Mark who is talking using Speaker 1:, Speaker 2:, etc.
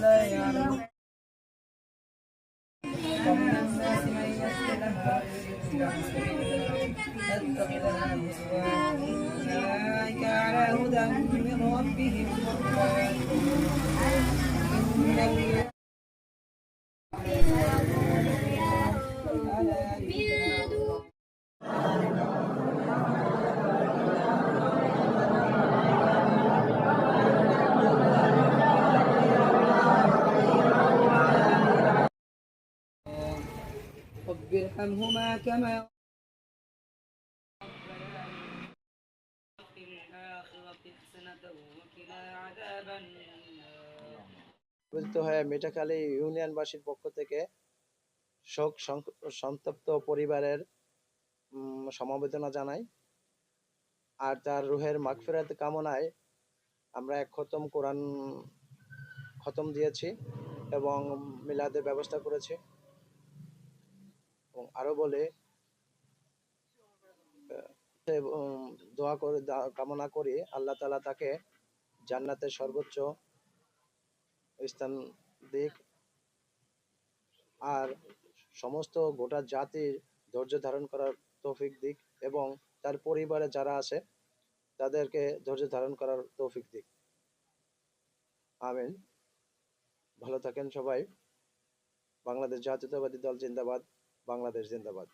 Speaker 1: لا يعلمون. الناس من يشتري يتخذها هزوا أولئك على هدى من ربهم. إن رب ارحمهما كما في الآخرة حسنة وقنا عذاب النار
Speaker 2: উপস্থিত হয়ে মিঠাখালী ইউনিয়নবাসীর পক্ষ থেকে শোক সং- সন্তপ্ত পরিবারের উম, সমবেদনা জানাই আর তার রুহের মাগফিরাত কামনায় আমরা এক খতম কোরআন খতম দিয়েছি এবং মিলাদের ব্যবস্থা করেছি এবং আরও বলে দোয়া করে কামনা করি আল্লাহ তালা তাকে জান্নাতের সর্বোচ্চ স্থান দিক। আর সমস্ত গোটা জাতির ধৈর্য ধারণ করার তৌফিক দিক এবং তার পরিবারে যারা আছে, তাদেরকে ধৈর্য ধারণ করার তৌফিক দিক। আমিন। ভালো থাকেন সবাই। বাংলাদেশ জাতীয়তাবাদী দল জিন্দাবাদ। বাংলাদেশ জিন্দাবাদ।